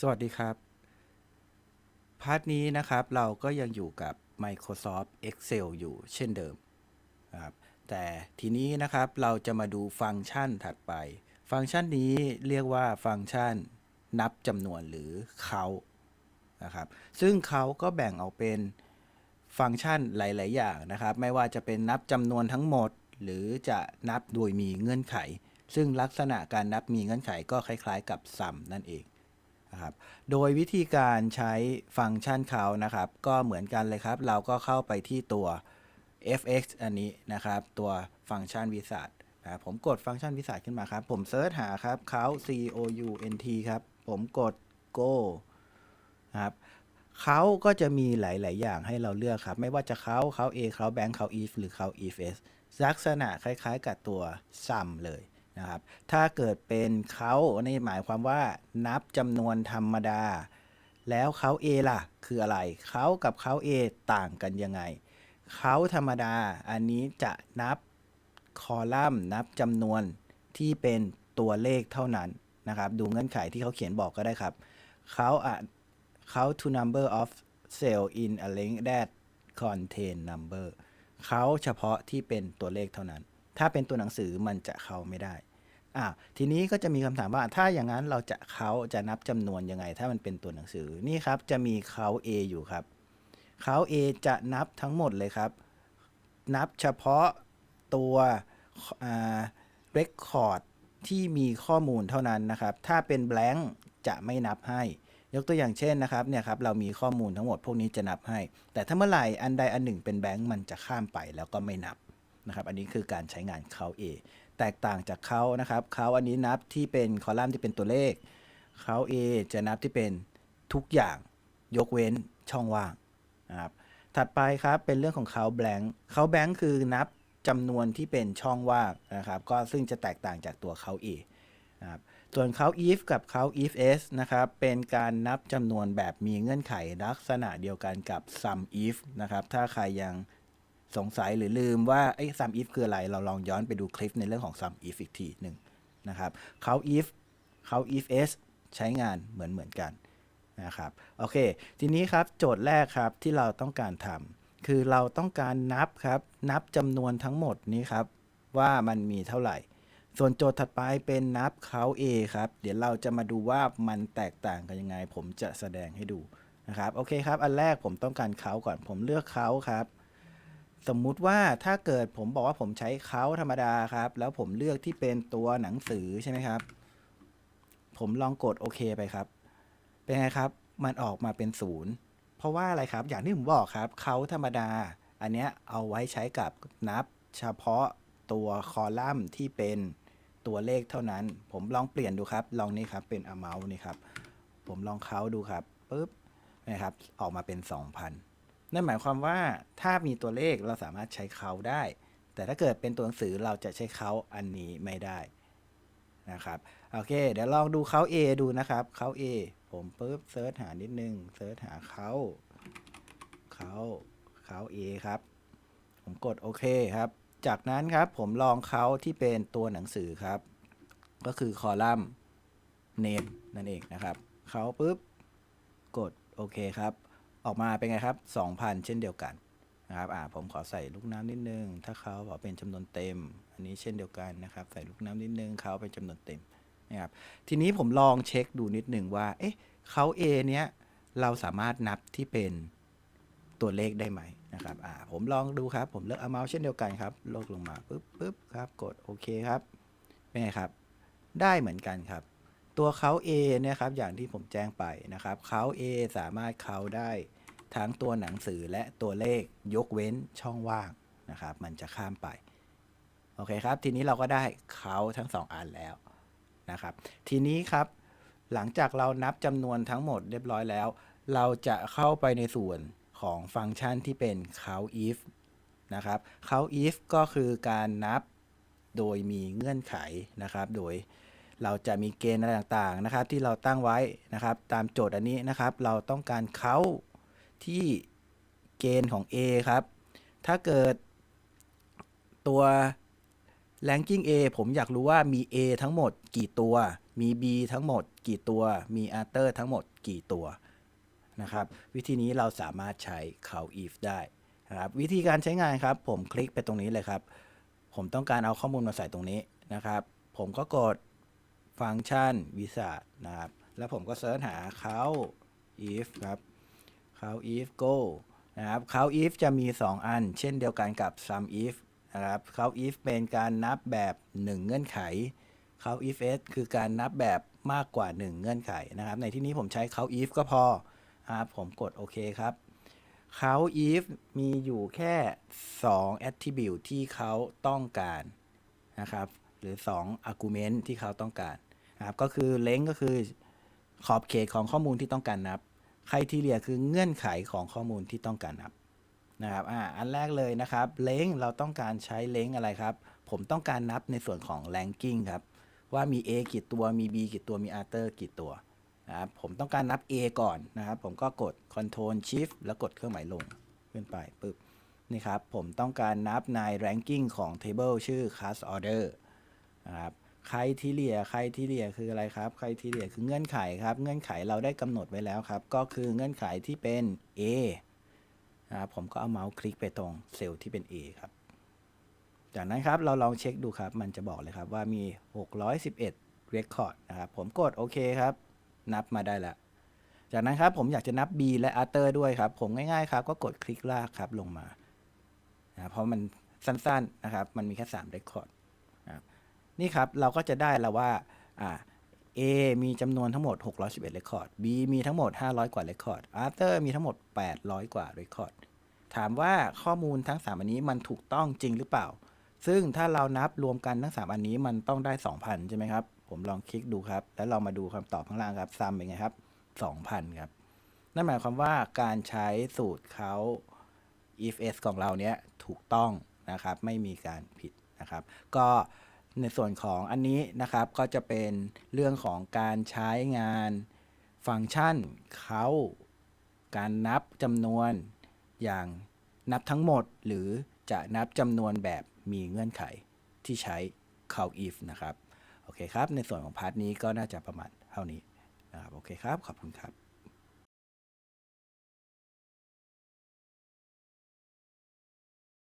สวัสดีครับ พาร์ทนี้นะครับเราก็ยังอยู่กับ Microsoft Excel อยู่เช่นเดิมครับแต่ทีนี้นะครับเราจะมาดูฟังก์ชันถัดไป ฟังก์ชันนี้เรียกว่าฟังก์ชันนับจำนวนหรือเขานะครับซึ่งเขาก็แบ่งออกเป็นฟังก์ชันหลาย ๆ อย่างนะครับ ไม่ว่าจะเป็นนับจำนวนทั้งหมด หรือจะนับโดยมีเงื่อนไข ซึ่งลักษณะการนับมีเงื่อนไขก็คล้าย ๆ กับ sum นั่นเอง นะครับ โดยวิธีการใช้ฟังก์ชันเขานะครับ ก็เหมือนกันเลยครับ เราก็เข้าไปที่ตัว fx อันนี้นะครับ ตัวฟังก์ชันวิสัทนะผมกดฟังก์ชันวิสัทขึ้นมาครับ ผมเซิร์ชหาครับเขา c o u n t ครับ ผมกด go นะครับเขาก็จะมีหลาย ๆ อย่างให้เราเลือกครับ ไม่ว่าจะเขาเขา a เขา bank เขา if หรือเขา if s ลักษณะคล้าย ๆ กับตัว sum เลย นะครับ ถ้าเกิดเป็นเขาในหมายความว่านับจำนวนธรรมดา แล้วเขา A ล่ะ คืออะไร เขากับเขา A ต่างกันยังไง เขาธรรมดา อันนี้จะนับคอลัมน์นับจำนวนที่เป็นตัวเลขเท่านั้นนะครับ ดูเงื่อนไขที่เขาเขียนบอกก็ได้ครับ เขาอะเขา to number of cell in a length that contain number เขาเฉพาะที่เป็นตัวเลขเท่านั้น ถ้าเป็นตัวหนังสือมันจะเข้าไม่ได้อ่าทีนี้ก็จะมีคำถามว่าถ้าอย่างนั้นเราจะเขาจะนับจำนวนยังไง ถ้ามันเป็นตัวหนังสือนี่ครับจะมีเขา A อยู่ครับเขา A จะนับทั้งหมดเลยครับ นับเฉพาะตัวอ่า record ที่มีข้อมูลเท่านั้นนะครับ ถ้าเป็น blank จะไม่นับให้ ยกตัวอย่างเช่นนะครับเนี่ยครับเรามีข้อมูลทั้งหมดพวกนี้จะนับให้ แต่ถ้าเมื่อไหร่อันใดอันหนึ่งเป็นแบงค์มันจะข้ามไปแล้วก็ไม่นับ นะครับอันนี้คือการใช้งานเขา A แตกต่างจากเขานะครับเขาอันนี้นับที่เป็นคอลัมน์ที่เป็นตัวเลขเขา A จะนับที่เป็นทุกอย่างยกเว้นช่องว่างนะครับถัดไปครับเป็นเรื่องของเขา blank เขา blank คือนับจำนวนที่เป็นช่องว่างนะครับก็ซึ่งจะแตกต่างจากตัวเขา A นะครับส่วนเขา if กับเขา if s นะครับเป็นการนับจำนวนแบบมีเงื่อนไขลักษณะเดียวกันกับ sum if นะครับถ้าใครยัง สงสัยหรือลืมว่าไอ้ sum if คืออะไร เราลองย้อนไปดูคลิปในเรื่องของ sum if อีกทีหนึ่งนะครับเขา if เขา if s ใช้งานเหมือนเหมือนกันนะครับโอเค ทีนี้ครับโจทย์แรกครับที่เราต้องการทำคือเราต้องการนับครับ นับจำนวนทั้งหมดนี้ครับว่ามันมีเท่าไหร่ ส่วนโจทย์ถัดไปเป็นนับเขา A ครับ เดี๋ยวเราจะมาดูว่ามันแตกต่างกันยังไง ผมจะแสดงให้ดูนะครับโอเคครับ อันแรกผมต้องการเขาก่อนผมเลือกเขาครับ สมมุติว่าถ้าเกิดผมบอกว่าผมใช้เขาธรรมดาครับ แล้วผมเลือกที่เป็นตัวหนังสือใช่ไหมครับ ผมลองกดโอเคไปครับ เป็นไงครับ มันออกมาเป็นศูนย์เพราะว่าอะไรครับ อย่างที่ผมบอกครับเขาธรรมดา อันเนี้ยเอาไว้ใช้กับนับเฉพาะตัวคอลัมน์ที่เป็นตัวเลขเท่านั้น ผมลองเปลี่ยนดูครับ ลองนี่ครับเป็น amount นี่ครับ ผมลองเขาดูครับปุ๊บนะครับ ออกมาเป็น 2,000 นั่นหมายความว่าถ้ามีตัวเลขเราสามารถใช้เขาได้ แต่ถ้าเกิดเป็นตัวหนังสือเราจะใช้เขาอันนี้ไม่ได้นะครับโอเค เดี๋ยวลองดูเขา A ดูนะครับเขา A ผมปุ๊บเซิร์ชหานิดนึงเซิร์ชหาเขาเขาเขา A ครับ ผมกดโอเคครับ จากนั้นครับผมลองเขาที่เป็นตัวหนังสือครับ ก็คือคอลัมน์ name นั่นเองนะครับเขาปุ๊บกดโอเคครับ ออกมาเป็นไงครับ 2,000 เช่นเดียวกันนะครับอ่าผมขอใส่ลูกน้ำนิดนึง ถ้าเขาบอกเป็นจำนวนเต็ม อันนี้เช่นเดียวกันนะครับ ใส่ลูกน้ำนิดนึงเขาเป็นจำนวนเต็มนะครับทีนี้ผมลองเช็คดูนิดหนึ่งว่า เอ๊ะเขา A เนี้ยเราสามารถนับที่เป็นตัวเลขได้ไหมนะครับอ่าผมลองดูครับผมเลือก amount เช่นเดียวกันครับลดลงมาปุ๊บปุ๊บครับกดโอเคครับเป็นไงครับ ได้เหมือนกันครับ ตัวเขา A เนี่ยครับอย่างที่ผมแจ้งไปนะครับเขา A สามารถเขาได้ ทั้งตัวหนังสือและตัวเลขยกเว้นช่องว่างนะครับ มันจะข้ามไป โอเคครับ ทีนี้เราก็ได้เขาทั้งสองอันแล้วนะครับ ทีนี้ครับหลังจากเรานับจำนวนทั้งหมดเรียบร้อยแล้ว เราจะเข้าไปในส่วนของฟังก์ชันที่เป็น count if นะครับ count if ก็คือการนับโดยมีเงื่อนไขนะครับ โดยเราจะมีเกณฑ์อะไรต่างๆนะครับ ที่เราตั้งไว้นะครับ ตามโจทย์อันนี้นะครับ เราต้องการเขา ที่เกณฑ์ของ A ครับ ถ้าเกิดตัว ranking A ผมอยากรู้ว่ามี A ทั้งหมดกี่ตัว มี B ทั้งหมดกี่ตัว มี Arthur ทั้งหมดกี่ตัวนะครับ วิธีนี้เราสามารถใช้ count if ได้นะครับ วิธีการใช้งานครับ ผมคลิกไปตรงนี้เลยครับ ผมต้องการเอาข้อมูลมาใส่ตรงนี้นะครับ ผมก็กดฟังก์ชันวิสานะครับ แล้วผมก็เสิร์ชหา count if ครับ count if go นะครับ count if จะมี 2 อัน เช่นเดียวกันกับ sum if นะครับ count if เป็นการนับแบบ 1 เงื่อนไข count if s คือการนับแบบมากกว่า 1 เงื่อนไขนะครับ ในที่นี้ผมใช้ count if ก็พอนะครับผมกดโอเคครับ count if มีอยู่แค่ 2 attribute ที่เขาต้องการนะครับ หรือ 2 argument ที่เขาต้องการนะครับ ก็คือ length ก็คือขอบเขตของข้อมูลที่ต้องการนับ ใครทีเรียคือเงื่อนไขของข้อมูลที่ต้องการนับนะครับอ่าอันแรกเลยนะครับเลงเราต้องการใช้เลงอะไรครับ ผมต้องการนับในส่วนของ ranking ครับ ว่ามี A กี่ตัวมี B กี่ตัวมี Arthur กี่ตัวนะครับผมต้องการนับ A ก่อนนะครับ ผมก็กด Control Shift แล้วกดเครื่องหมายลงขึ้นไปปึ๊บนี่ครับ ผมต้องการนับใน ranking ของ table ชื่อ class order นะครับ ใครที่เลียใครที่เลียคืออะไรครับใครที่เลียคือเงื่อนไขครับ เงื่อนไขเราได้กำหนดไว้แล้วครับ ก็คือเงื่อนไขที่เป็น A นะครับผมก็เอาเมาส์คลิกไปตรงเซลล์ที่เป็น A ครับ จากนั้นครับเราลองเช็คดูครับ มันจะบอกเลยครับว่ามี 611 Record นะครับ ผมกดโอเคครับ นับมาได้แล้วจากนั้นครับผมอยากจะนับ B และ Arthur ด้วยครับ ผมง่ายๆครับ ก็กดคลิกลากครับลงมานะเพราะมันสั้นๆนะครับ มันมีแค่3 Record นะครับ นี่ครับเราก็จะได้แล้วว่าอ่า A มีจำนวนทั้งหมด 611 Record B มีทั้งหมด 500 กว่า Record Arthur มีทั้งหมด 800 กว่า Record ถามว่าข้อมูลทั้ง 3 อันนี้มันถูกต้องจริงหรือเปล่า ซึ่งถ้าเรานับรวมกันทั้ง 3 อันนี้มันต้องได้ 2,000 ใช่ไหมครับ ผมลองคลิกดูครับ แล้วเรามาดูคำตอบข้างล่างครับ ซ้ำเป็นไงครับ 2,000 ครับ นั่นหมายความว่าการใช้สูตรเขา if s ของเราเนี้ยถูกต้องนะครับ ไม่มีการผิดนะครับ ก็ ในส่วนของอันนี้นะครับก็จะเป็นเรื่องของการใช้งานฟังก์ชันเขาการนับจำนวนอย่างนับทั้งหมด หรือจะนับจำนวนแบบมีเงื่อนไขที่ใช้ count if นะครับ โอเคครับ ในส่วนของพาร์ทนี้ก็น่าจะประมาณเท่านี้นะครับ โอเคครับ ขอบคุณครับ